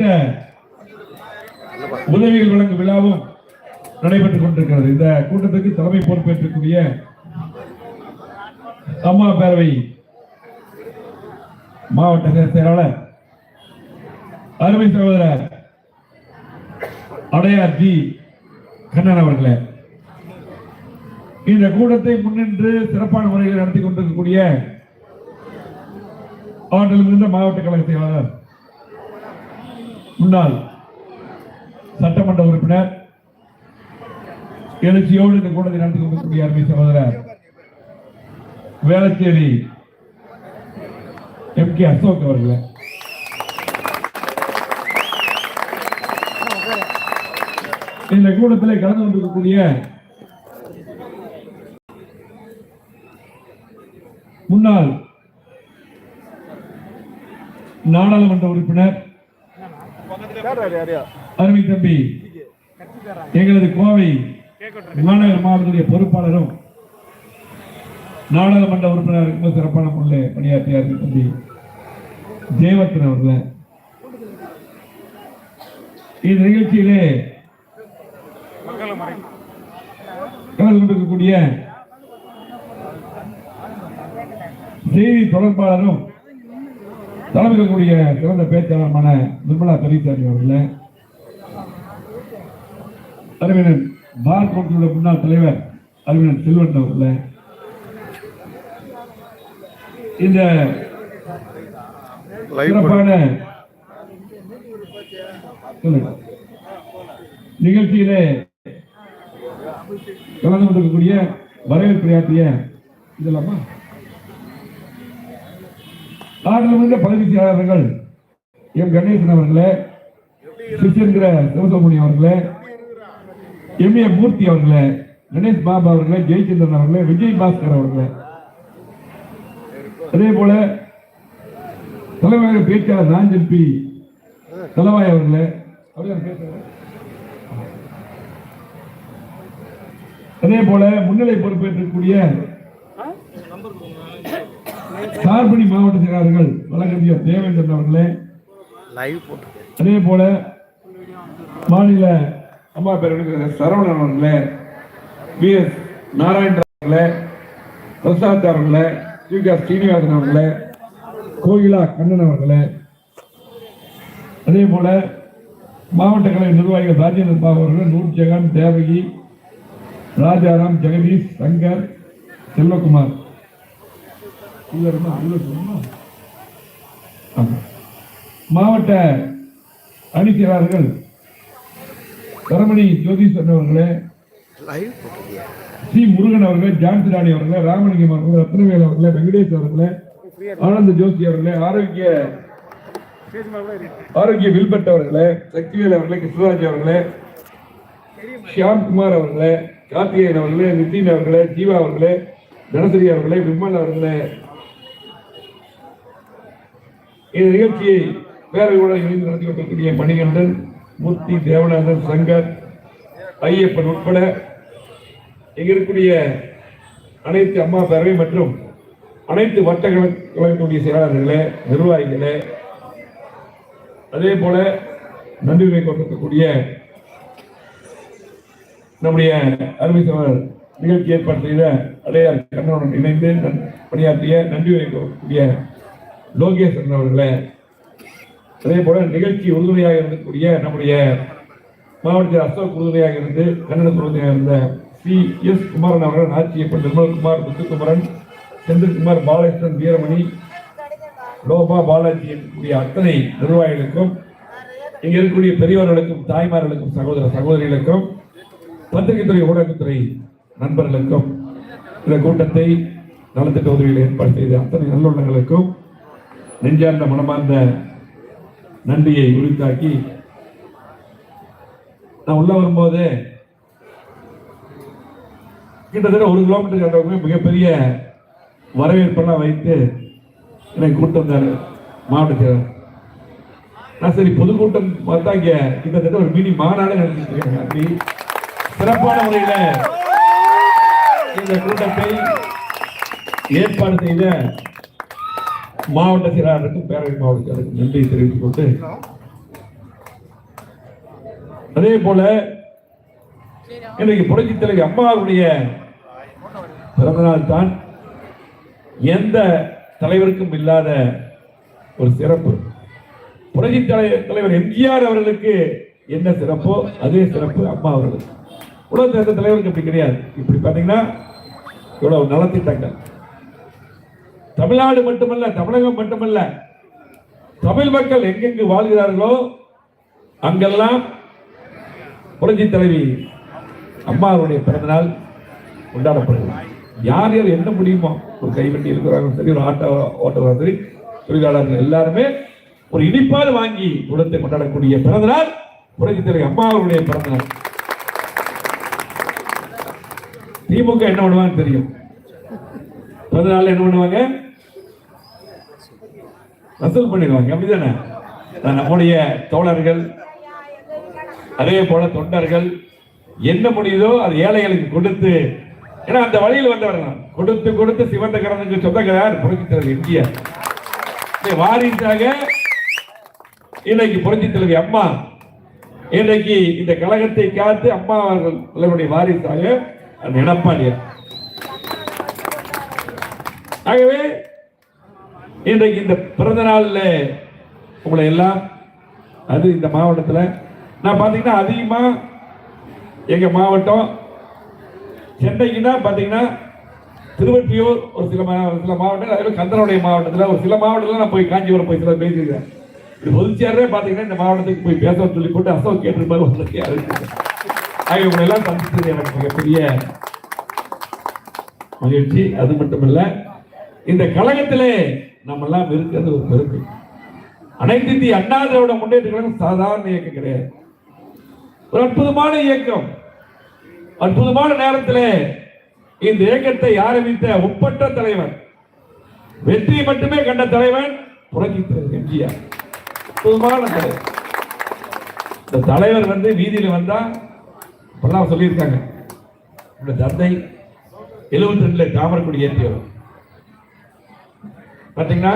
நலத்திட்ட உதவிகள் வழங்கும் விழாவும் நடைபெற்றுக் கொண்டிருக்கிறது. இந்த கூட்டத்துக்கு தலைமை பொறுப்பேற்றக்கூடிய அம்மா பேரவை மாவட்ட செயலாளர் அருமை சகோதரர் அடையார் ஜி கண்ணன் அவர்களே இந்த கூட்டத்தை முன்னின்று சிறப்பான முறையில் நடத்தி கொண்டிருக்கக்கூடிய ஆற்றல் இருந்த மாவட்ட கழக செயலாளர் முன்னாள் சட்டமன்ற உறுப்பினர் எழுச்சியோடு இந்த கூட்டத்தை நடத்தி கொண்டிருக்கக்கூடிய அருமை சகோதரர் வேளச்சேரி எம் கே அசோக் அவர்கள். இந்த கூட்டத்தில் கலந்து கொண்டிருக்கக்கூடிய முன்னாள் நாடாளுமன்ற உறுப்பினர் அருமை தம்பி. எங்களது கோவை மாநகர மாவட்டத்துடைய பொறுப்பாளரும் நாடாளுமன்ற உறுப்பினர் ரொம்ப சிறப்பான முறையில் பணியாற்றிய அருமை தம்பி. ஜெயவர்த்தன் அவர்கள். இந்த நிகழ்ச்சியிலே கலந்து கொண்டிருக்கக்கூடிய செய்தி தொடர்பாளரும் தலைமையிடக்கூடிய சிறந்த பேச்சாளருமான நிர்மலா பெரியசாமி அவர்களே அறிவினர் பார் கவுன்சிலுடைய முன்னாள் தலைவர் அறிவினர் செல்வன் அவர்களே இந்த சிறப்பான. நிகழ்ச்சியிலே கலந்து கொண்டிருக்கக்கூடிய வரவேற்புரையாற்றிய இதெல்லாமா நாடாளுமன்ற பதவி செயலாளர்கள் எம் கணேசன் அவர்களே சுச்சந்திர சிவசுப்ரமணியம் அவர்களே எம் ஏ மூர்த்தி அவர்களே கணேஷ் பாபு அவர்களே ஜெயச்சந்திரன் அவர்களே விஜய் பாஸ்கர் அவர்களே. அதே போல தலைவர் பேச்சாளர் நாஞ்சல் பி. தலவாய் அவர்களே அதே போல முன்னிலை பொறுப்பேற்றக்கூடிய சார்பணி மாவட்ட செயலாளர்கள் வழக்கறிஞர் தேவேந்திரன் அவர்களே. அதே போல மாநில அம்மா பேரவைகள் சரவணன் அவர்களே பி எஸ் நாராயணன் அவர்களே பிரசாத் அவர்களே யூகா ஸ்ரீனிவாசன் அவர்களே கோகிலா கண்ணன் அவர்களே. அதே போல மாவட்ட கழக நிர்வாகிகள் ராஜேந்திர பாபு அவர்கள் நூர் ஜெகன் தேவகி ராஜாராம் ஜெகதீஷ் சங்கர் செல்வகுமார் உள்ள இருந்தா உள்ள சொல்லணுமா? ஆமா. மாவட்ட அணி செயலாளர்கள் கரமணி ஜோதீஸ்வரன் அவர்களே சி முருகன் அவர்களே ஜான்சி ராணி அவர்களே ராமலிங்கம் அவர்களே ரத்னவேல் அவர்களே வெங்கடேஷ் அவர்களே ஆனந்த ஜோஷி அவர்களே ஆரோக்கிய ஆரோக்கிய வில்பட் அவர்களே சக்திவேல் அவர்களே கிருஷ்ணராஜ் அவர்களே ஷியாம் குமார் அவர்களே கார்த்திகேயன் அவர்களே நிதின் அவர்களே ஜீவா அவர்களே தனசரி அவர்களே விமல் அவர்களே இந்த நிகழ்ச்சியை பேரவையுடன் இணைந்து நடத்தி கொண்டிருக்கக்கூடிய மணிகண்டன் மூர்த்தி தேவநாதன் சங்கர் ஐயப்பன் உட்பட இங்க இருக்கக்கூடிய அனைத்து அம்மா பேரவை மற்றும் அனைத்து வட்ட கழகத்துடைய செயலாளர்களே நிர்வாகிகளே அதே போல நன்றிகளை கொண்டிருக்கக்கூடிய நம்முடைய அருமை சகோதரர் நிகழ்ச்சி ஏற்பாடு செய்த அடையார் கண்ணனுடன் இணைந்து நன்- பணியாற்றிய நன்றி வைக்கக்கூடிய லோகேஸ்வரன் அவர்களே அதே போல நிகழ்ச்சி உறுதுணையாக இருக்கக்கூடிய நம்முடைய மாவட்ட அசோக் உறுதுணையாக இருந்து கன்னட உறுதுணையாக இருந்த சி. எஸ். குமாரன் அவர்கள் ஆட்சியப்பன் நிர்மல்குமார் முத்துக்குமரன் செந்தில்குமார் பாலகிருஷ்ணன் வீரமணி லோபா பாலாஜி இருக்கக்கூடிய அத்தனை நிர்வாகிகளுக்கும் இங்கே இருக்கக்கூடிய பெரியவர்களுக்கும் தாய்மார்களுக்கும் சகோதர சகோதரிகளுக்கும் பத்திரிகைத்துறை ஊடகத்துறை நண்பர்களுக்கும் இந்த கூட்டத்தை நலத்திட்ட உதவிகளை ஏற்பாடு செய்த அத்தனை நல்லுள்ளங்களுக்கும் நெஞ்சார்ந்த மனமார்ந்த நன்றியை உரித்தாக்கி நான் உள்ள வரும்போது கிட்டத்தட்ட ஒரு கிலோமீட்டர் கண்டவங்க மிகப்பெரிய வரவேற்பெல்லாம் வைத்து என்னை கூட்டம் வந்தார் மாவட்ட செயலர். நான் சரி பொதுக்கூட்டம் பார்த்தா இங்க கிட்டத்தட்ட ஒரு மினி மாநாடு நடத்திட்டு இருக்காங்க அப்படி சிறப்பான முறையில இந்த கூட்டத்தை ஏற்பாடு செய்த மாவட்ட செயலாளருக்கும் பேரவை மாவட்டத்தாருக்கும் நன்றி தெரிவித்துக் கொண்டு அதே போல இன்றைக்கு புரட்சி தலைவி அம்மாவுடைய பிறந்தநாள் தான். எந்த தலைவருக்கும் இல்லாத ஒரு சிறப்பு. புரட்சி தலைவர் எம்ஜிஆர் அவர்களுக்கு என்ன சிறப்போ அதே சிறப்பு அம்மா அவர்களுக்கு. உலகத்தில் எந்த தலைவருக்கு அப்படி கிடையாது. இப்படி பார்த்தீங்கன்னா இவ்வளவு நலத்திட்டங்கள். தமிழ்நாடு மட்டுமல்ல தமிழகம் மட்டுமல்ல தமிழ் மக்கள் எங்கெங்கு வாழ்கிறார்களோ அங்கெல்லாம் புரட்சி தலைவி அம்மாவுடைய பிறந்தநாள் கொண்டாடப்படுகிறது. யார் யார் என்ன முடியுமோ ஒரு கைவண்டி இருக்கிறாங்க சரி ஒரு ஆட்டோ ஓட்டுறவங்க சரி தொழிலாளர்கள் எல்லாருமே ஒரு இனிப்பால் வாங்கி குடத்தை கொண்டாடக்கூடிய பிறந்தநாள் புரட்சி தலைவி அம்மாவுடைய பிறந்தநாள். திமுக என்ன பண்ணுவாங்கன்னு தெரியும்? பிறந்தநாள் என்ன பண்ணுவாங்க? வசூல் பண்ணிடுவாங்க. அப்படிதானே? நம்முடைய தோழர்கள் அதே போல தொண்டர்கள் என்ன முடியுதோ அது ஏழைகளுக்கு கொடுத்து ஏன்னா அந்த வழியில் வந்தவர் தான். கொடுத்து கொடுத்து சிவந்த கடனுக்கு சொந்தக்காரர் புரட்சித்தலைவர் எம்ஜிஆர். வாரிசாக இன்னைக்கு புரட்சித்தலைவி அம்மா இன்றைக்கு இந்த கழகத்தை காத்து அம்மா அவர்கள் வாரிசாக அந்த எடப்பாடியார். ஆகவே இன்றைக்கு இந்த பிறந்த நாளில் உங்களை எல்லாம் அது இந்த மாவட்டத்தில் நான் பார்த்தீங்கன்னா அதிகமாக எங்கள் மாவட்டம் சென்னைக்குன்னா பார்த்தீங்கன்னா திருவற்றியூர் ஒரு சில மா- சில மாவட்டங்கள் அதே மாதிரி கந்தனுடைய மாவட்டத்தில் ஒரு சில மாவட்டத்தில் நான் போய் காஞ்சிபுரம் போய் சில பேசியிருக்கேன். இது பொதுச்சேரே பார்த்தீங்கன்னா இந்த மாவட்டத்துக்கு போய் பேச சொல்லி போட்டு அசோக் கேட்டிருப்பாரு உங்களுக்கு ஆகிய உங்களை எல்லாம் சந்தித்தது எனக்கு மிகப்பெரிய மகிழ்ச்சி. அது மட்டுமல்ல இந்த கழகத்திலே நம்ம எல்லாம் இருக்கிறது ஒரு பெருமை. அனைத்து இந்திய அண்ணா திராவிட முன்னேற்ற கழகம் சாதாரண இயக்கம் கிடையாது. ஒரு அற்புதமான இயக்கம். அற்புதமான நேரத்திலே இந்த இயக்கத்தை ஆரம்பித்த ஒப்பற்ற தலைவர் வெற்றி மட்டுமே கண்ட தலைவன் புரட்சி தலைவர் எம்ஜிஆர். அற்புதமான தலைவர். இந்த தலைவர் வந்து வீதியில் வந்தா இப்பெல்லாம் சொல்லியிருக்காங்க. இந்த தந்தை எழுபத்தி ரெண்டுல தாமரக்குடி ஏற்றியவர். பார்த்தீங்கன்னா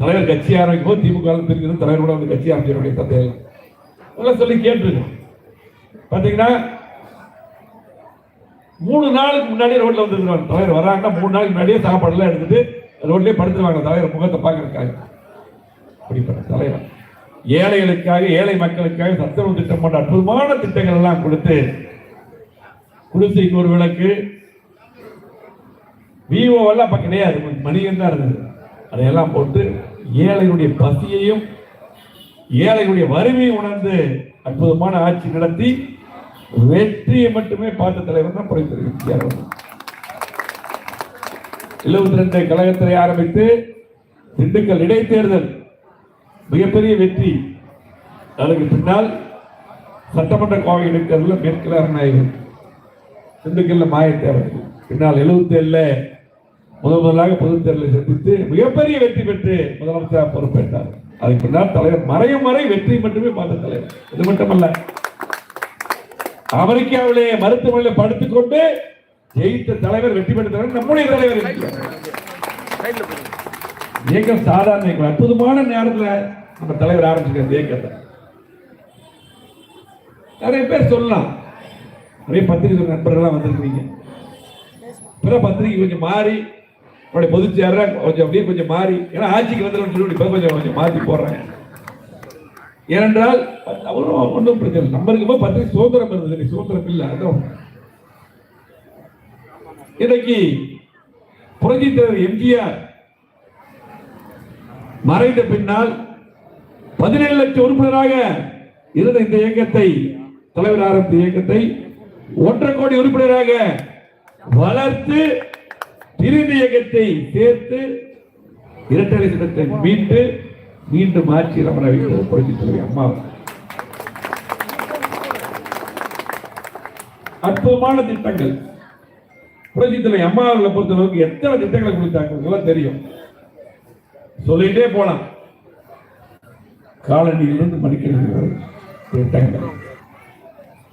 தலைவர் கட்சி ஆரம்பிக்கும் போது திமுக பிரிக்கிறது தலைவர் கூட வந்து கட்சி ஆரம்பிச்சவருடைய தந்தையெல்லாம் அதெல்லாம் சொல்லி கேட்டுருக்கோம். பார்த்தீங்கன்னா மூணு நாளுக்கு முன்னாடி ரோட்ல வந்துருவாங்க தலைவர் வராங்கன்னா மூணு நாளுக்கு முன்னாடியே சாப்பாடுலாம் எடுத்துட்டு ரோட்லேயே படுத்துருவாங்க. தலைவர் முகத்தை பார்க்கறதுக்காக. அப்படிப்பட்ட தலைவர். ஏழைகளுக்காக ஏழை மக்களுக்காக சத்துணவு திட்டம் போன்ற அற்புதமான திட்டங்கள் எல்லாம் கொடுத்து குடிசைக்கு ஒரு விளக்கு. விவோ எல்லாம் அப்போ கிடையாது கொஞ்சம் மணிகன் தான் இருந்தது. அதையெல்லாம் போட்டு ஏழைகளுடைய பசியையும் ஏழைகளுடைய வறுமையை உணர்ந்து அற்புதமான ஆட்சி நடத்தி வெற்றியை மட்டுமே பார்த்த தலைவர் தான் புரட்சி தலைவர் எழுபத்தி ரெண்டு கழகத்தை ஆரம்பித்து திண்டுக்கல் இடைத்தேர்தல் மிகப்பெரிய வெற்றி. அதற்கு பின்னால் சட்டமன்ற கோவை இடைத்தேர்தலில் மேற்கில் அரநாயகர் திண்டுக்கல்ல மாயத்தேவர். பின்னால் எழுபத்தி ஏழுல முதல் முதலாக பொது தேர்தலை சந்தித்து மிகப்பெரிய வெற்றி பெற்று முதலமைச்சராக பொறுப்பேற்றார். அதுக்கு பின்னால் தலைவர் மறையும் வரை வெற்றி மட்டுமே பார்த்த தலைவர். இது மட்டுமல்ல அமெரிக்காவிலே மருத்துவமனையில் படுத்துக்கொண்டு ஜெயித்த தலைவர் வெற்றி பெற்ற தலைவர் நம்முடைய தலைவர் இயக்கம் சாதாரண இயக்கம் அற்புதமான நேரத்தில் நம்ம தலைவர் ஆரம்பிச்சிருக்க இயக்கத்தை நிறைய பேர் சொல்லலாம். நிறைய பத்திரிகை நண்பர்கள்லாம் வந்திருக்கிறீங்க. பிற பத்திரிகை கொஞ்சம் மாறி அவருடைய பொதுச் செயலர் கொஞ்சம் அப்படியே கொஞ்சம் மாறி. ஏன்னா ஆட்சிக்கு வந்துடும் சொல்லி கொஞ்சம் கொஞ்சம் மாற்றி போடுறாங்க. ஏனென்றால் அவரும் ஒன்றும் பிரச்சனை நம்ம இருக்கும்போது பத்திரிகை சுதந்திரம் இருந்தது. இன்னைக்கு சுதந்திரம் இல்லை அதுவும் இன்னைக்கு புரட்சி தலைவர் எம்ஜிஆர் மறைந்த பின்னால் பதினேழு லட்சம் உறுப்பினராக இருந்த இந்த இயக்கத்தை தலைவர் ஆரம்பித்த இயக்கத்தை ஒன்றரை கோடி உறுப்பினராக வளர்த்து இறுதி இயக்கத்தை சேர்த்து இரட்டலை சின்னத்தை மீட்டு மீண்டும் ஆட்சியில் அமர வைத்தது புரட்சி அம்மா அற்புதமான திட்டங்கள். புரட்சி தலைவி அம்மா அவர்களை பொறுத்தளவுக்கு எத்தனை திட்டங்களை கொடுத்தாங்க எல்லாம் தெரியும். சொல்லிட்டே போலாம். காலனியிலிருந்து மடிக்கிறது திட்டங்கள்.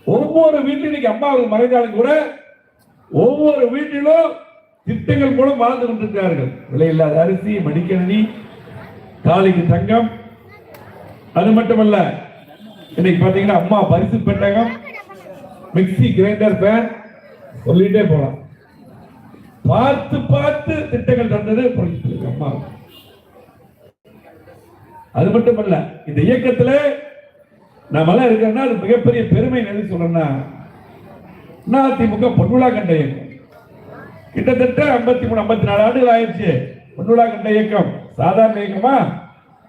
ஒவ்வொரு வீட்டிலும் இன்னைக்கு அம்மா அவர்கள் மறைந்தாலும் கூட ஒவ்வொரு வீட்டிலும் திட்டங்கள் மூலம் வாழ்ந்து கொண்டிருக்கிறார்கள். விலையில்லாத அரிசி மடிக்கணினி தாலிக்கு தங்கம். அது மட்டுமல்ல இன்னைக்கு பாத்தீங்கன்னா அம்மா பரிசு பெட்டகம் மிக்சி கிரைண்டர் பேன் சொல்லிட்டே போலாம். பார்த்து பார்த்து திட்டங்கள் தந்தது புரட்சித் அம்மா. அது மட்டுமல்ல இந்த இயக்கத்துல நாமெல்லாம் இருக்கிறோம்னா அது மிகப்பெரிய பெருமை எது சொல்றேன்னா அதிமுக பொன்விழா கண்ட இயக்கம். கிட்டத்தட்ட ஐம்பத்தி மூணு ஐம்பத்தி நாலு ஆண்டுகள் ஆயிடுச்சு. பொன்விழா கண்ட இயக்கம் சாதாரண இயக்கமா?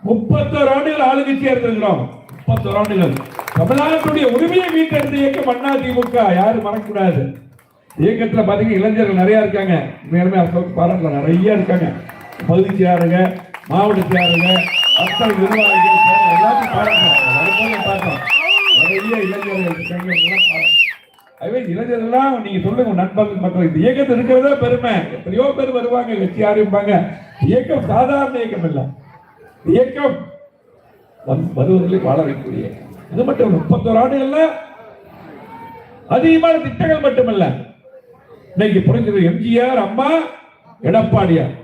முப்பத்தோரு ஆண்டுகள் ஆளுங்கட்சியா இருந்திருக்கிறோம். முப்பத்தோரு ஆண்டுகள். தமிழ்நாட்டுடைய உரிமையை மீட்டெடுத்த இயக்கம் அதிமுக யாரும் மறக்கக்கூடாது. இயக்கத்தில் பார்த்தீங்கன்னா இளைஞர்கள் நிறைய இருக்காங்க. நேரமே அசோக் பாராட்டல நிறைய இருக்காங்க. பகுதி சேருங்க மாவட்ட சேருங்க மக்கள் நிர்வாகிகள் எல்லாத்தையும் பாராட்டுறோம் நிறைய இளைஞர்கள் இருக்காங்க. அதுவே இளைஞர்கள்லாம் நீங்க சொல்லுங்க உங்க நண்பர்கள் மற்ற இந்த இயக்கத்தில் இருக்கிறதா பெருமை. எத்தனையோ பேர் வருவாங்க கட்சி ஆரம்பிப்பாங்க. இயக்கம் சாதாரண இயக்கம் இல்லை. இயக்கம் வந்- வருவதிலே வாழ வைக்கக்கூடிய. இயக்கம். இது மட்டும் இல்ல, முப்பத்தோரு ஆண்டுகள்ல அதிகமான திட்டங்கள் மட்டுமல்ல. இன்னைக்கு புரிஞ்சது எம்ஜிஆர் அம்மா எடப்பாடியார்.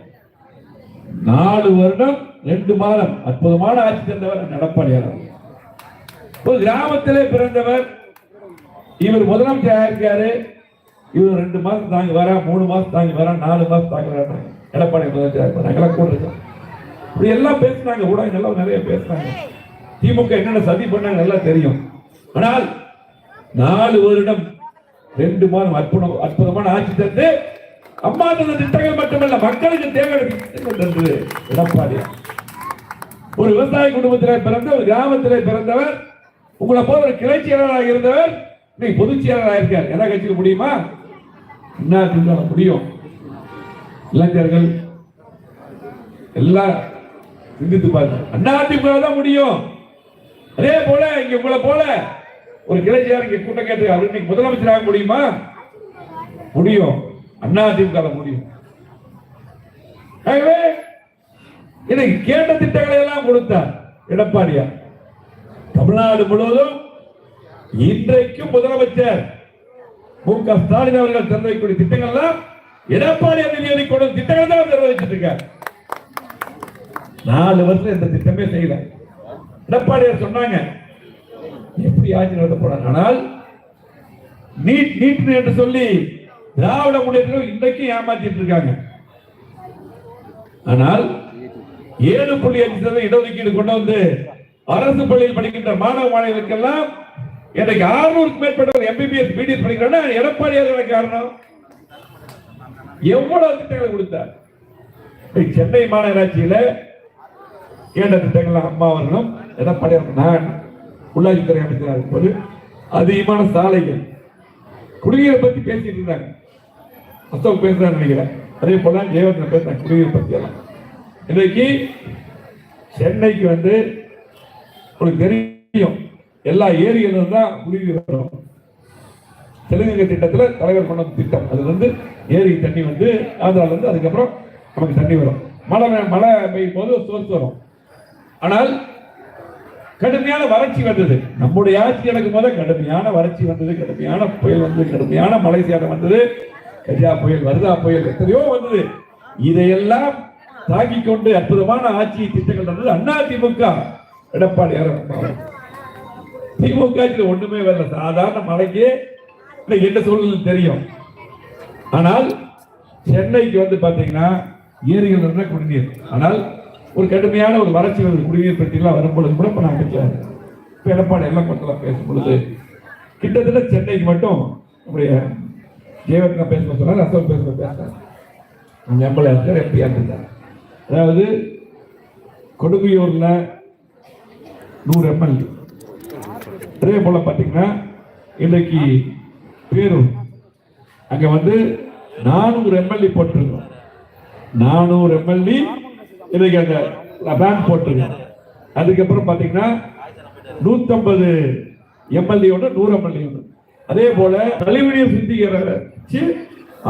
நாலு வருடம் ரெண்டு மாதம். அற்புதமான ஆட்சி தந்தவர் எடப்பாடியார் ஒரு கிராமத்திலே பிறந்தவர் இவர் முதலமைச்சர் ஆயிருக்காரு. இவர் ரெண்டு மாசம் தாங்கி வரா மூணு மாசம் தாங்கி வரா நாலு மாசம் தாங்கி வரா. எடப்பாடி முதலமைச்சர் இருப்பார் கூட இருக்கோம் இப்படி எல்லாம் பேசுனாங்க. ஊடகங்கள் எல்லாம் நிறைய பேசினாங்க. திமுக என்னென்ன சதி பண்ணாங்க எல்லாம் தெரியும். ஆனால் நாலு வருடம் ரெண்டு மாதம் அற்புதம் அற்புதமான ஆட்சி தந்து அம்மா தந்த திட்டங்கள் மட்டுமல்ல மக்களுக்கு தேவையான திட்டங்கள் தந்தது ஒரு விவசாய குடும்பத்திலே பிறந்த ஒரு கிராமத்திலே பிறந்தவர் உங்களை போல ஒரு கிளை செயலாளராக இருந்தவர் இன்னைக்கு பொதுச் செயலாளர் ஆயிருக்கார் எதா கட்சியில் முடியுமா? என்ன இருந்தாலும் முடியும். இளைஞர்கள் எல்லாம் சிந்தித்து பாருங்க அண்ணா திமுக தான் முடியும். அதே போல இங்க உங்களை போல ஒரு கிளைச்சியார் இங்க கூட்டம் கேட்டு அவர் இன்னைக்கு முதலமைச்சராக முடியுமா? முடியும். அண்ணா திமுக முடியும். ஆகவே இன்னைக்கு கேட்ட திட்டங்களை எல்லாம் கொடுத்தார். எடப்பாடியார். தமிழ்நாடு முழுவதும் இன்றைக்கும் முதலமைச்சர் மு க ஸ்டாலின் அவர்கள் திறந்து வைக்கக்கூடிய திட்டங்கள் எல்லாம் எடப்பாடியார் நிதியை கொண்டு திட்டங்கள் தான் திறந்து வச்சிட்டு நாலு வருஷம் இந்த திட்டமே செய்யல. எடப்பாடியார் சொன்னாங்க எப்படி ஆட்சி நடத்த போறாங்க? ஆனால் நீட் நீட் என்று சொல்லி திராவிட முன்னேற்றம் இன்றைக்கும் ஏமாத்திட்டு இருக்காங்க. ஆனால் ஏழு புள்ளி அஞ்சு சதவீதம் இடஒதுக்கீடு கொண்டு வந்து அரசு பள்ளியில் படிக்கின்ற மாணவ மாணவிகளுக்கெல்லாம் இன்றைக்கு ஆறுநூறுக்கு மேற்பட்டவர் எம்பிபிஎஸ் பிடிஎஸ் படிக்கிறாங்கன்னா எடப்பாடியார் எனக்கு காரணம். எவ்வளவு திட்டங்களை கொடுத்தார்? சென்னை மாநகராட்சியில கேட்ட திட்டங்கள் அம்மா அவர்களும் எடப்பாடியார் நான் உள்ளாட்சித்துறை அமைச்சராக இருக்கும்போது அதிகமான சாலைகள் குடிநீரை பத்தி பேசிட்டு இருந்தாங்க. அசோக் பேசுறான்னு நினைக்கிறேன். அதே போல ஜெயவர்தன் பேசுறாங்க குடிநீர் பத்தி எல்லாம். இன்றைக்கு சென்னைக்கு வந்து உங்களுக்கு தெரியும் எல்லா ஏரியிலும் தான் குடிநீர் வரும் தெலுங்கு திட்டத்தில் தலைவர் கொண்ட திட்டம். அது வந்து ஏரி தண்ணி வந்து ஆந்திரால இருந்து அதுக்கப்புறம் நமக்கு தண்ணி வரும். மழை மழை பெய்யும் போது சோர்ஸ் வரும். ஆனால் கடுமையான வறட்சி வந்தது. நம்முடைய ஆட்சி நடக்கும் போது கடுமையான வறட்சி வந்தது கடுமையான புயல் வந்தது கடுமையான மழை சேதம் வந்தது. கஜா புயல் வருதா புயல் எத்தனையோ வந்தது. இதையெல்லாம் தாங்கிக் கொண்டு அற்புதமான ஆட்சி திட்டங்கள் தந்தது அண்ணா திமுக எடப்பாடியார் அவர்கள். திமுக ஒண்ணுமே வரல. சாதாரண மலைக்கு என்ன சூழ்நிலை தெரியும். ஆனால் சென்னைக்கு வந்து பாத்தீங்கன்னா ஏரிகள் இருந்தா குடிநீர். ஆனால் ஒரு கடுமையான ஒரு வறட்சி வருது குடிநீர் பற்றிலாம் வரும்பொழுது கூட இப்ப நான் வீட்டுல இப்ப எடப்பாடி எல்லாம் கொஞ்சம் பேசும் பொழுது கிட்டத்தட்ட சென்னைக்கு மட்டும் நம்முடைய ஜெயவர்தனா பேச சொன்னார் அசோக் பேச பேசுறாரு. நம்ம எம்எல்ஏ இருக்கார் எம்பியா இருந்தார் அதாவது கொடுங்கையூர்ல நூறு எம்எல்ஏ. அதே போல பார்த்தீங்கன்னா இன்றைக்கு பேரும் அங்க வந்து நானூறு எம்எல்ஏ போட்டிருக்கோம். நானூறு எம்எல்ஏ இன்னைக்கு அந்த பேன் போட்டிருக்கோம். அதுக்கப்புறம் பார்த்தீங்கன்னா நூத்தம்பது எம்எல்ஏ நூறு எம்எல்ஏ அதே போல கழிவுநீர் சுத்திகரிச்சு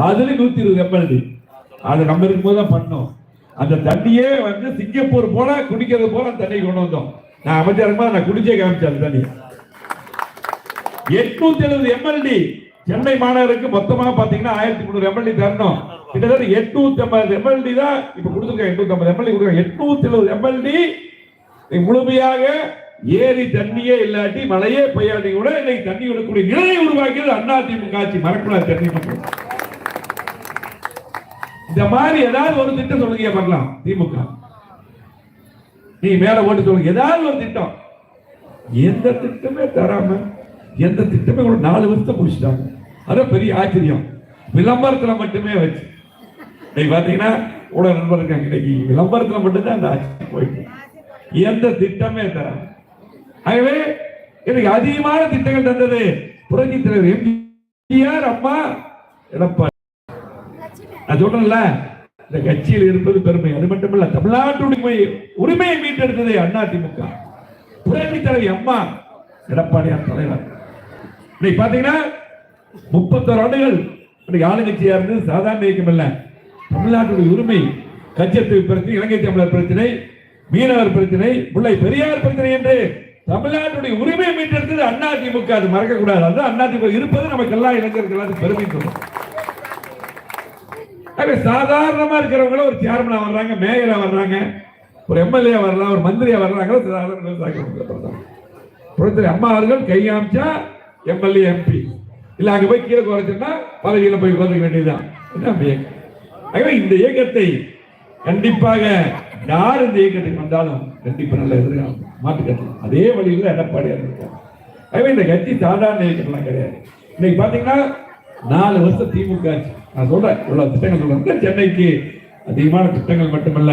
அதுல நூத்தி இருபது எம்எல்ஏ அது நம்ம இருக்கும்போது தான் பண்ணோம். அந்த தண்ணியே வந்து சிங்கப்பூர் போல குடிக்கிறது போல அந்த தண்ணியை கொண்டு வந்தோம். நான் அமைச்சர் இருக்கும்போது நான் குடிச்சே காமிச்சேன் அந்த தண்ணி எட்நூத்தி எழுபது எம்எல்டி சென்னை மாநகருக்கு மொத்தமாக பாத்தீங்கன்னா ஆயிரத்தி முந்நூறு எம்எல்டி தரணும். கிட்டத்தட்ட எட்நூத்தி ஐம்பது எம்எல்டி தான் இப்ப கொடுத்துருக்காங்க. எட்நூத்தி ஐம்பது எம்எல்டி கொடுக்குறாங்க எட்நூத்தி எழுபது எம்எல்டி முழுமையாக ஏரி தண்ணியே இல்லாட்டி மழையே பெய்யாட்டி கூட இன்னைக்கு தண்ணி விடக்கூடிய நிலையை உருவாக்கியது அண்ணா திமுக ஆட்சி. மறக்கூடாது தண்ணி இந்த மாதிரி ஏதாவது ஒரு திட்டம் சொல்லுங்க பண்ணலாம் திமுக. நீ மேல ஓட்டு சொல்லுங்க. ஏதாவது ஒரு திட்டம். எந்த திட்டமே தராம எந்த திட்டமே கூட நாலு வருஷத்தை முடிச்சுட்டாங்க. அதான் பெரிய ஆச்சரியம். விளம்பரத்தில் மட்டுமே வச்சு. இன்னைக்கு பார்த்தீங்கன்னா கூட நண்பர் இருக்காங்க இன்னைக்கு. விளம்பரத்தில் மட்டும்தான் அந்த ஆச்சரியம் போயிட்டு. எந்த திட்டமே தராம. ஆகவே எனக்கு அதிகமான திட்டங்கள் தந்தது புரட்சி தலைவர் எம்ஜிஆர் அம்மா எடப்பாடி. நான் சொல்றேன்ல இந்த கட்சியில் இருப்பது பெருமை. அது மட்டுமல்ல தமிழ்நாட்டு உரிமை உரிமையை மீட்டெடுத்தது அண்ணா திமுக. புரட்சி தலைவி அம்மா எடப்பாடியார் தலைவர். இன்னைக்கு பாத்தீங்கன்னா முப்பத்தோரு ஆண்டுகள் இன்னைக்கு ஆளுங்கட்சியா இருந்து சாதாரண இயக்கம் இல்ல தமிழ்நாட்டுடைய உரிமை கச்சத்தீவு பிரச்சனை இலங்கை தமிழர் பிரச்சனை மீனவர் பிரச்சனை முல்லை பெரியார் பிரச்சனை என்று தமிழ்நாட்டுடைய உரிமையை மீட்டெடுத்தது அண்ணா திமுக அது மறக்க கூடாது அது அண்ணா திமுக இருப்பது நமக்கு எல்லா இளைஞர்கள் எல்லாத்துக்கும் பெருமை சொல்லும் சாதாரணமா இருக்கிறவங்களும் ஒரு சேர்மனா வர்றாங்க மேயரா வர்றாங்க ஒரு எம்எல்ஏ வரலாம் ஒரு மந்திரியா வர்றாங்க சாதாரண விவசாய அம்மா அவர்கள் கை காமிச்சா எம்எல்ஏ எம்பி இல்ல அங்க போய் கீழே குறைச்சுன்னா பதவியில போய் உட்காந்துக்க வேண்டியதுதான். ஆகவே இந்த இயக்கத்தை கண்டிப்பாக யார் இந்த இயக்கத்துக்கு வந்தாலும் கண்டிப்பா நல்ல எதிர்காலம் மாற்றுக்கட்சி அதே வழியில் எடப்பாடியார் இருக்கார் ஆகவே இந்த கட்சி சாதாரண இயக்கம்லாம் கிடையாது. இன்னைக்கு பாத்தீங்கன்னா நாலு வருஷம் திமுக ஆச்சு. நான் சொல்றேன் இவ்வளவு திட்டங்கள் சொல்றேன். சென்னைக்கு அதிகமான திட்டங்கள் மட்டுமல்ல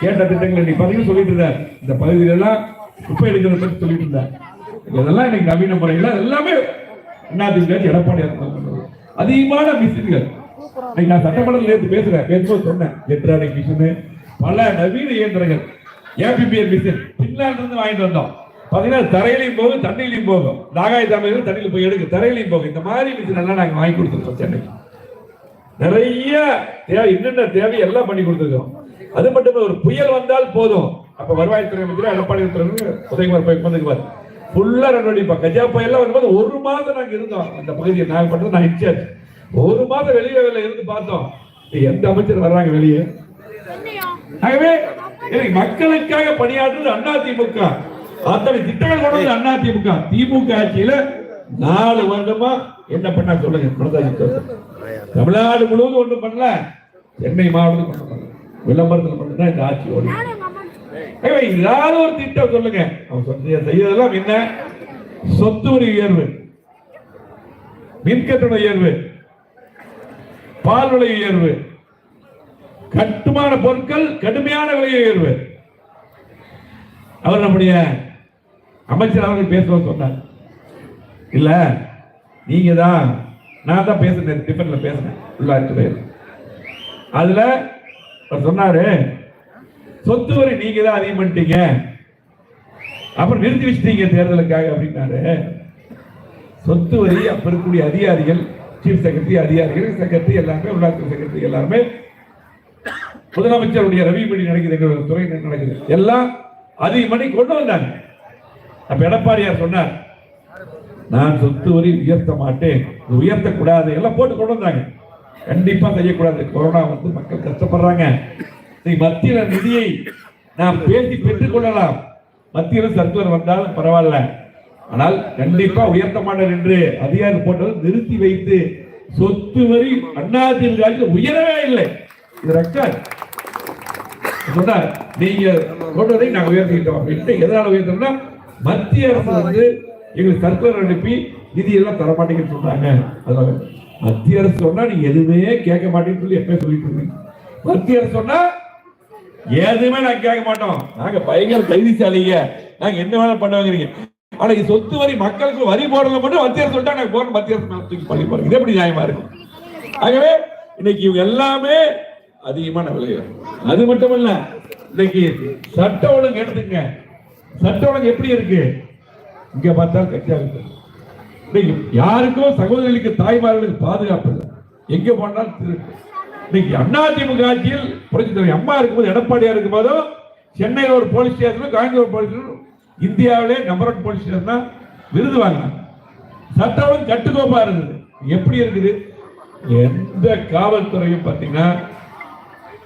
கேட்ட திட்டங்கள் இன்னைக்கு பாத்தீங்கன்னா சொல்லிட்டு இருந்தேன். இந்த பகுதியில எல்லாம் குப்பை எடுக்கிறத பத்தி சொல்லிட்டு இருந்தேன். இதெல்லாம் இன்னைக்கு நவீன முறையில் எல்லாமே அதிமுக எடப்பாடியார் அதிகமான மிஷின்கள். இன்னைக்கு நான் சட்டமன்றத்தில் நேற்று பேசுறேன் பேசும்போது சொன்னேன் எட்ரானிக் மிஷின் பல நவீன இயந்திரங்கள். ஏபிபிஎல் மிஷின் பின்லாந்து இருந்து வாங்கிட்டு வந்தோம். பார்த்தீங்கன்னா தரையிலையும் போகும் தண்ணியிலையும் போகும். நாகாய தமிழர்கள் தண்ணியில் போய் எடுக்க தரையிலையும் போகும். இந்த மாதிரி மிஷின் எல்லாம் நாங்கள் வாங்கி கொடுத்துருக்கோம் சென்னைக்கு. நிறைய தேவை என்னென்ன தேவை எல்லாம் பண்ணி கொடுத்துருக்கோம். அது மட்டும் ஒரு புயல் வந்தால் போதும். அப்ப வருவாய்த்துறை அமைச்சர் எடப்பாடி உதயகுமார் போய் வந்துக்குவார் ஃபுல்லா ரெண்டு கஜா புயல் வரும்போது ஒரு மாதம் நாங்க இருந்தோம். அந்த பகுதியை நாங்க பண்றது நான் இன்சார்ஜ். ஒரு மாதம் வெளியே இருந்து பார்த்தோம். எந்த அமைச்சர் வர்றாங்க வெளியே? ஆகவே மக்களுக்காக பணியாற்றுறது அண்ணா திமுக. அத்தனை திட்டங்கள் கொண்டு வந்தது அண்ணா திமுக. திமுக ஆட்சியில நாலு வருடமா என்ன பண்ண சொல்லுங்க தமிழ்நாடு முழுவதும் ஒண்ணு பண்ணல. சென்னை மாவட்டத்தில் விளம்பரத்தில் மட்டும்தான் இந்த ஆட்சி ஓடி ஏதாவது ஒரு திட்டம் சொல்லுங்க. அவன் சொன்ன செய்யறதெல்லாம் என்ன? சொத்து வரி உயர்வு. மின்கட்டண உயர்வு. பால் விலை உயர்வு. கட்டுமான பொருட்கள் கடுமையான விலை உயர்வு. அவர் நம்முடைய அமைச்சர் அவர்கள் பேசுவ சொன்னார். இல்ல நீங்க தான் நான் தான் பேசுனேன் டிஃபன்ல பேசினேன் உள்ளாட்சி அதுல அவர் சொன்னாரு சொத்து வரி நீங்க தான் அதிகம் பண்ணிட்டீங்க. அப்புறம் நிறுத்தி வச்சிட்டீங்க தேர்தலுக்காக அப்படின்னாரு. சொத்து வரி அப்ப இருக்கக்கூடிய அதிகாரிகள் சீஃப் செக்ரட்டரி அதிகாரிகள் செக்ரட்டரி எல்லாருமே உள்ளாட்சி செக்ரட்டரி எல்லாருமே முதலமைச்சருடைய ரவி மணி நடக்குது எங்களுடைய துறை நடக்குது? எல்லாம் அதிகம் பண்ணி கொண்டு வந்தாங்க. அப்ப எடப்பாடியார் சொன்னார் நான் சொத்து வரி உயர்த்த மாட்டேன். உயர்த்தக்கூடாது. எல்லாம் போட்டு கொண்டு வந்தாங்க. கண்டிப்பா செய்யக்கூடாது. கொரோனா வந்து மக்கள் கஷ்டப்படுறாங்க. நீ மத்தியில நிதியை நாம் பேசி பெற்றுக் கொள்ளலாம். மத்தியில சர்க்குலர் வந்தாலும் பரவாயில்ல. ஆனால் கண்டிப்பா உயர்த்த மாட்டேன் என்று அதிகாரி போட்டது நிறுத்தி வைத்து சொத்து வரி அதிமுக ஆட்சியில் உயரவே இல்லை. இது ரெக்கார்ட். சொன்னார் நீங்க கொண்டதை நாங்க உயர்த்திக்கிட்டோம். என்ன எதனால உயர்த்தோம்னா மத்திய அரசு வந்து எங்களுக்கு சர்க்குலர் அனுப்பி நிதி எல்லாம் தர மாட்டேங்குன்னு சொன்னாங்க அதனால மத்திய அரசு சொன்னா நீங்க எதுவுமே கேட்க மாட்டேன்னு சொல்லி எப்பவே சொல்லிட்டு இருக்கீங்க மத்திய அரசு சொன்னா எதுவுமே நாங்க கேட்க மாட்டோம். நாங்க பயங்கர தைரியசாலிங்க. நாங்க என்ன வேணா பண்ணுவாங்க ஆனா இது சொத்து வரி மக்களுக்கு வரி போடுறத மட்டும் மத்திய அரசு சொல்லிட்டா நாங்க போறோம் மத்திய அரசு மேல தூக்கி பண்ணி போறோம் இது எப்படி நியாயமா இருக்கும்? ஆகவே இன்னைக்கு இவங்க எல்லாமே அதிகமான விலை அது மட்டும் இல்ல இன்னைக்கு சட்ட ஒழுங்கு எடுத்துங்க சட்ட ஒழுங்கு எப்படி இருக்கு? இங்க பார்த்தா கட்சியா இருக்கு. இன்னைக்கு யாருக்கும் சகோதரிகளுக்கு தாய்மார்களுக்கு பாதுகாப்பு இல்லை. எங்க போனாலும் திருட்டு. இன்னைக்கு அதிமுக ஆட்சியில் புரட்சி தலைவர் அம்மா இருக்கும்போது எடப்பாடியா இருக்கும்போதோ சென்னையில் ஒரு போலீஸ் ஸ்டேஷன் காஞ்சிபுரம் போலீஸ் இந்தியாவிலே நம்பர் ஒன் போலீஸ் ஸ்டேஷன் தான் விருது வாங்கினாங்க. சட்டம் கட்டுக்கோப்பா இருந்தது எப்படி இருக்குது? எந்த காவல்துறையும் பார்த்தீங்கன்னா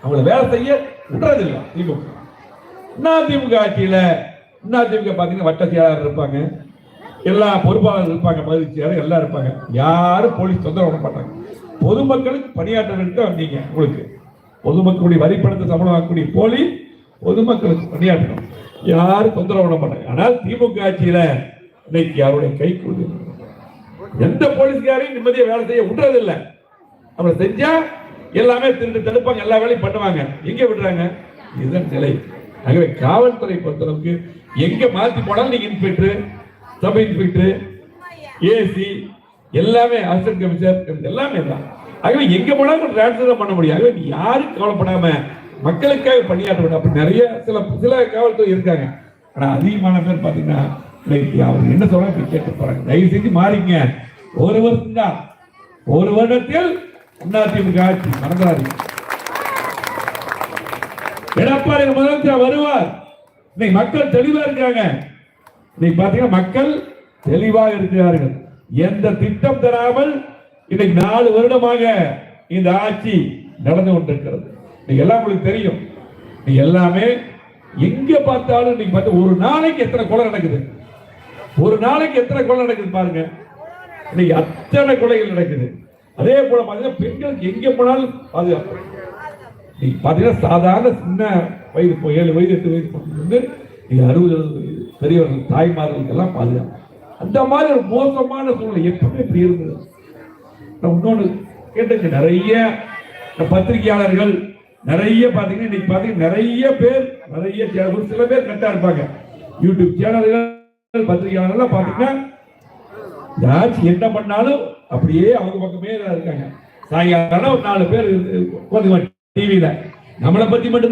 அவங்கள வேலை செய்ய விடுறதில்லை திமுக. அதிமுக திமுக அதிமுக பார்த்தீங்கன்னா வட்ட செயலாளர் இருப்பாங்க. எல்லா பொறுப்பாளர்கள் இருப்பாங்க மகிழ்ச்சியாளர் எல்லாம் இருப்பாங்க. யாரும் போலீஸ் தொந்தரவு பண்ண மாட்டாங்க. பொதுமக்களுக்கு பணியாற்றவர்களுக்கு தான் வந்தீங்க உங்களுக்கு பொதுமக்களுடைய வரிப்பணத்தை சம்பளம் வாங்கக்கூடிய போலி பொதுமக்களுக்கு பணியாற்றணும். யாரும் தொந்தரவு விட மாட்டாங்க. ஆனால் திமுக ஆட்சியில இன்னைக்கு யாருடைய கை எந்த போலீஸ்காரையும் நிம்மதியாக வேலை செய்ய விடுறதில்லை. அவரை செஞ்சா எல்லாமே திருட்டு தடுப்பாங்க எல்லா வேலையும் பண்ணுவாங்க. எங்க விடுறாங்க? இதுதான் நிலை. ஆகவே காவல்துறை பொறுத்தளவுக்கு எங்க மாத்தி போனாலும் நீங்க இன்ஸ்பெக்டர் சப் இன்ஸ்பெக்டர் ஏசி எல்லாமே அசிஸ்டன்ட் கமிஷனர் எல்லாமே தான். ஆகவே எங்க போனாலும் டிரான்ஸ்ஃபர் பண்ண முடியும். ஆகவே யாரும் கவலைப்படாம மக்களுக்காக பணியாற்ற வேண்டும். அப்படி நிறைய சில சில காவல்துறை இருக்காங்க. ஆனா அதிகமான பேர் பாத்தீங்கன்னா அவர் என்ன சொல்றாங்க இப்படி கேட்டு போறாங்க தயவு செஞ்சு மாறிங்க ஒரு வருஷம் தான். ஒரு வருடத்தில் அதிமுக ஆட்சி. மறந்துடாதீங்க. எடப்பாடி முதலமைச்சர் வருவார். இன்னைக்கு மக்கள் தெளிவா இருக்காங்க. இன்னைக்கு பாத்தீங்கன்னா மக்கள் தெளிவாக இருக்கிறார்கள். எந்த திட்டம் தராமல் இன்னைக்கு நாலு வருடமாக இந்த ஆட்சி நடந்து கொண்டிருக்கிறது. நீங்க எல்லாம் உங்களுக்கு தெரியும். நீ எல்லாமே எங்க பார்த்தாலும் இன்னைக்கு பார்த்து ஒரு நாளைக்கு எத்தனை கொலை நடக்குது? ஒரு நாளைக்கு எத்தனை கொலை நடக்குது பாருங்க. இன்னைக்கு அத்தனை கொலைகள் நடக்குது. அதே போல பாத்தீங்கன்னா பெண்களுக்கு எங்க போனாலும் பாதுகாப்பு. நீங்க பாத்தீங்கன்னா சாதாரண சின்ன வயது ஏழு வயது எட்டு வயது வந்து நீங்க அறுபது எழுபது வயது பெரியவர்கள் தாய்மார்களுக்கு எல்லாம் பாதுகாப்பு. அந்த மாதிரி ஒரு மோசமான சூழ்நிலை எப்பவுமே இப்படி இருந்தது. இன்னொன்று கேட்டுச்சு நிறைய இந்த பத்திரிகையாளர்கள் நிறைய பாத்தீங்கன்னா இன்னைக்கு பாத்தீங்கன்னா நிறைய பேர் நிறைய ஒரு சில பேர் கரெக்டாக இருப்பாங்க. யூடியூப் சேனல்கள் பத்திரிகையாளர்கள் பாத்தீங்கன்னா இந்த என்ன பண்ணாலும் அப்படியே அவங்க பக்கமே இருக்காங்க. சாயங்காலம் ஒரு நாலு பேர் உட்காந்து டிவியில நம்மளை பத்தி மட்டும்